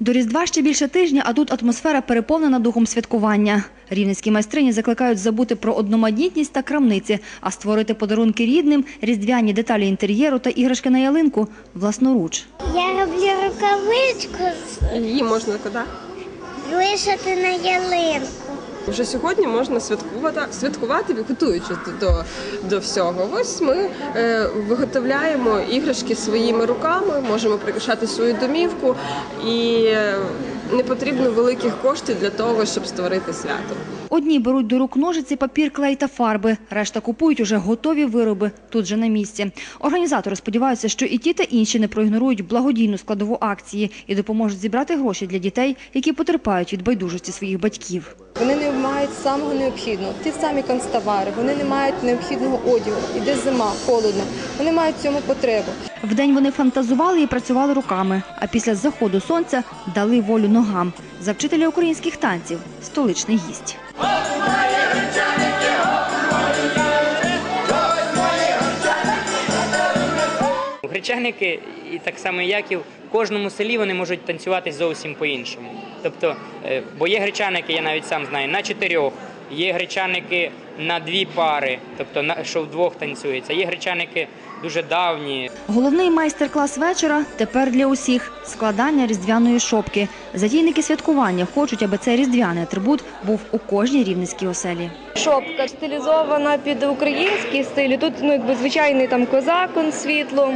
До Різдва ще більше тижня, а тут атмосфера переповнена духом святкування. Рівненські майстрині закликають забути про одноманітність та крамниці, а створити подарунки рідним, різдвяні деталі інтер'єру та іграшки на ялинку власноруч. Я роблю рукавичку Її можна куди? вишити на ялинку. Вже сьогодні можна святкувати, святкувати готуючи до, до всього. Ось ми е, виготовляємо іграшки своїми руками, можемо прикрашати свою домівку, і е, не потрібно великих коштів для того, щоб створити свято. Одні беруть до рук ножиці, папір, клей та фарби. Решта купують уже готові вироби тут же на місці. Організатори сподіваються, що і ті та інші не проігнорують благодійну складову акції і допоможуть зібрати гроші для дітей, які потерпають від байдужості своїх батьків. Вони не мають самого необхідного. Ті самі канцтовари, вони не мають необхідного одягу. Іде зима, холодно. Вони мають в цьому потребу. Вдень вони фантазували і працювали руками, а після заходу сонця дали волю ногам. За вчителя українських танців – столичний гість. Гречаники, і так само і Яків, кожному селі вони можуть танцювати зовсім по-іншому. Тобто, е, бо є гречаники, я навіть сам знаю, на чотирьох, є гречаники на дві пари, тобто на що вдвох танцюється. Є гречаники дуже давні, Головний майстер-клас вечора тепер для усіх – складання різдвяної шопки. Затійники святкування хочуть, аби цей різдвяний атрибут був у кожній рівненській оселі. Шопка стилізована під український стиль. Тут ну якби звичайний там козак он світло,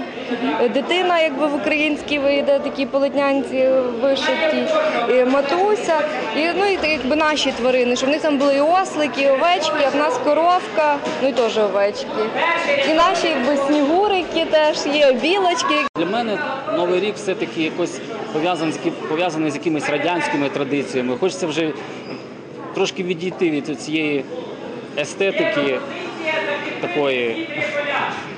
дитина, якби в українській вийде, такі полотнянці вишиті, і матуся, і ну і якби наші тварини, щоб в них там були і ослики, і овечки, а в нас коровка, ну і теж овечки. І наші якби снігурики теж є, білочки. Для мене новий рік все-таки якось пов'язаний пов'язаний з якимись радянськими традиціями. Хочеться вже трошки відійти від цієї естетики такої.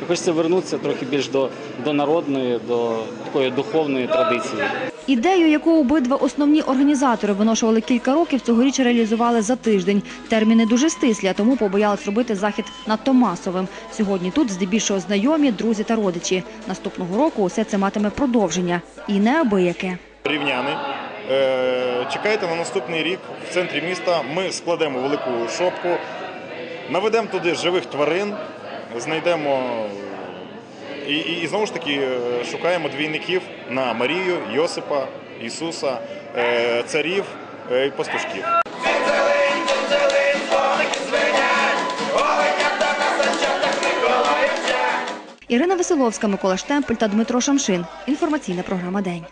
Хочеться вернутися трохи більш до, до народної, до такої духовної традиції. Ідею, яку обидва основні організатори виношували кілька років, цьогоріч реалізували за тиждень. Терміни дуже стислі, а тому побоялись робити захід надто масовим. Сьогодні тут здебільшого знайомі, друзі та родичі. Наступного року усе це матиме продовження. І неабияке. рівняни. Е, Чекайте на наступний рік в центрі міста. Ми складемо велику шопку, наведемо туди живих тварин, знайдемо і, і, і знову ж таки е, шукаємо двійників на Марію, Йосипа, Ісуса, е, царів е, і пастушків. Ірина Веселовська, Микола Штемпель та Дмитро Шамшин. Інформаційна програма «День».